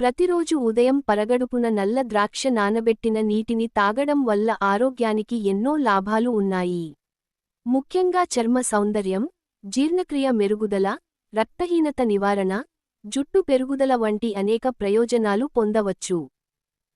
ప్రతిరోజు ఉదయం పరగడుపున నల్ల ద్రాక్ష నానబెట్టిన నీటిని తాగడం వల్ల ఆరోగ్యానికి ఎన్నో లాభాలు ఉన్నాయి. ముఖ్యంగా చర్మ సౌందర్యం జీర్ణక్రియ మెరుగుదల రక్తహీనత నివారణ జుట్టు పెరుగుదల వంటి అనేక ప్రయోజనాలు పొందవచ్చు.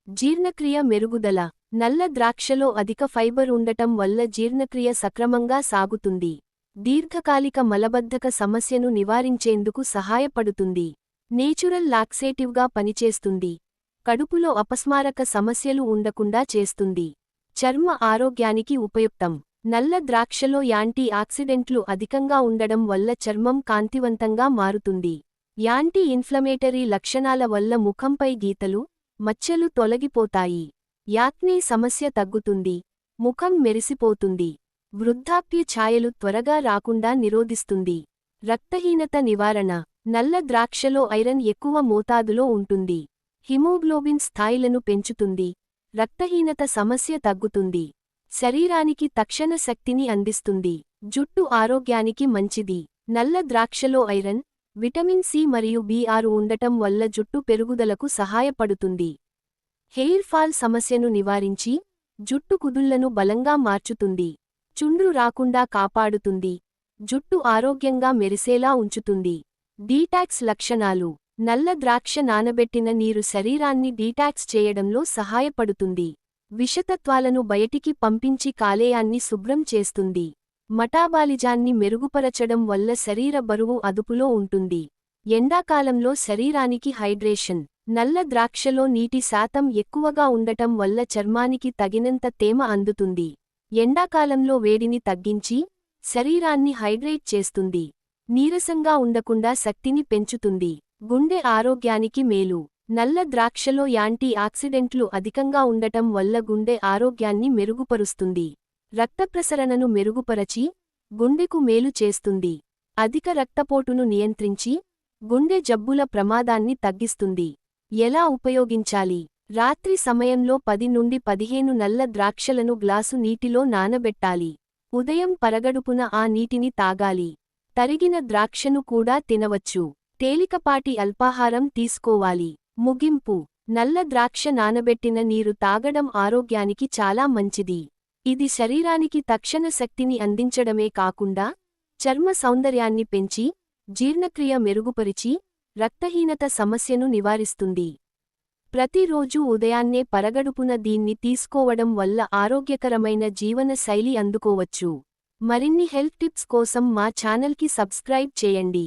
జీర్ణక్రియ మెరుగుదల నల్ల ద్రాక్షలో అధిక ఫైబర్ ఉండటం వల్ల జీర్ణక్రియ సక్రమంగా సాగుతుంది. దీర్ఘకాలిక మలబద్ధక సమస్యను నివారించేందుకు సహాయపడుతుంది. నేచురల్ లాక్సేటివ్గా పనిచేస్తుంది. కడుపులో అపస్మారక సమస్యలు ఉండకుండా చేస్తుంది. చర్మ ఆరోగ్యానికి ఉపయుక్తం. నల్ల ద్రాక్షలో యాంటీ ఆక్సిడెంట్లు అధికంగా ఉండడం వల్ల చర్మం కాంతివంతంగా మారుతుంది. యాంటీ ఇన్ఫ్లమేటరీ లక్షణాల వల్ల ముఖంపై గీతలు మచ్చలు తొలగిపోతాయి. యాక్నీ సమస్య తగ్గుతుంది. ముఖం మెరిసిపోతుంది. వృద్ధాప్య ఛాయలు త్వరగా రాకుండా నిరోధిస్తుంది. రక్తహీనత నివారణ. నల్ల ద్రాక్షలో ఐరన్ ఎక్కువ మోతాదులో ఉంటుంది. హిమోగ్లోబిన్ స్థాయిలను పెంచుతుంది. రక్తహీనత సమస్య తగ్గుతుంది. శరీరానికి తక్షణ శక్తిని అందిస్తుంది. జుట్టు ఆరోగ్యానికి మంచిది. నల్ల ద్రాక్షలో ఐరన్ విటమిన్ సి మరియు బిఆరు ఉండటం వల్ల జుట్టు పెరుగుదలకు సహాయపడుతుంది. హెయిర్ ఫాల్ సమస్యను నివారించి జుట్టు కుదుళ్ళను బలంగా మార్చుతుంది. చుండ్రు రాకుండా కాపాడుతుంది. జుట్టు ఆరోగ్యంగా మెరిసేలా ఉంచుతుంది. డీటాక్స్ లక్షణాలు. నల్ల ద్రాక్ష నానబెట్టిన నీరు శరీరాన్ని డీటాక్స్ చేయడంలో సహాయపడుతుంది. విషతత్వాలను బయటికి పంపించి కాలేయాన్ని శుభ్రం చేస్తుంది. మటాబాలిజాన్ని మెరుగుపరచడం వల్ల శరీర బరువు అదుపులో ఉంటుంది. ఎండాకాలంలో శరీరానికి హైడ్రేషన్. నల్ల ద్రాక్షలో నీటి శాతం ఎక్కువగా ఉండటం వల్ల చర్మానికి తగినంత తేమ అందుతుంది. ఎండాకాలంలో వేడిని తగ్గించి శరీరాన్ని హైడ్రేట్ చేస్తుంది. నీరసంగా ఉండకుండా శక్తిని పెంచుతుంది. గుండె ఆరోగ్యానికి మేలు. నల్ల ద్రాక్షలో యాంటీ ఆక్సిడెంట్లు అధికంగా ఉండటం వల్ల గుండె ఆరోగ్యాన్ని మెరుగుపరుస్తుంది. రక్తప్రసరణను మెరుగుపరచి గుండెకు మేలు చేస్తుంది. అధిక రక్తపోటును నియంత్రించి గుండె జబ్బుల ప్రమాదాన్ని తగ్గిస్తుంది. ఎలా ఉపయోగించాలి? రాత్రి సమయంలో పది నుండి పదిహేను నల్ల ద్రాక్షలను గ్లాసు నీటిలో నానబెట్టాలి. ఉదయం పరగడుపున ఆ నీటిని తాగాలి. తరిగిన ద్రాక్షను కూడా తినవచ్చు. తేలికపాటి అల్పాహారం తీసుకోవాలి. ముగింపు. నల్ల ద్రాక్ష నానబెట్టిన నీరు తాగడం ఆరోగ్యానికి చాలా మంచిది. ఇది శరీరానికి తక్షణ శక్తిని అందించడమే కాకుండా చర్మ సౌందర్యాన్ని పెంచి జీర్ణక్రియ మెరుగుపరిచి రక్తహీనత సమస్యను నివారిస్తుంది. ప్రతిరోజూ ఉదయాన్నే పరగడుపున దీన్ని తీసుకోవడం వల్ల ఆరోగ్యకరమైన జీవన శైలి అందుకోవచ్చు. మరిన్ని హెల్త్ టిప్స్ కోసం మా ఛానల్కి సబ్స్క్రైబ్ చేయండి.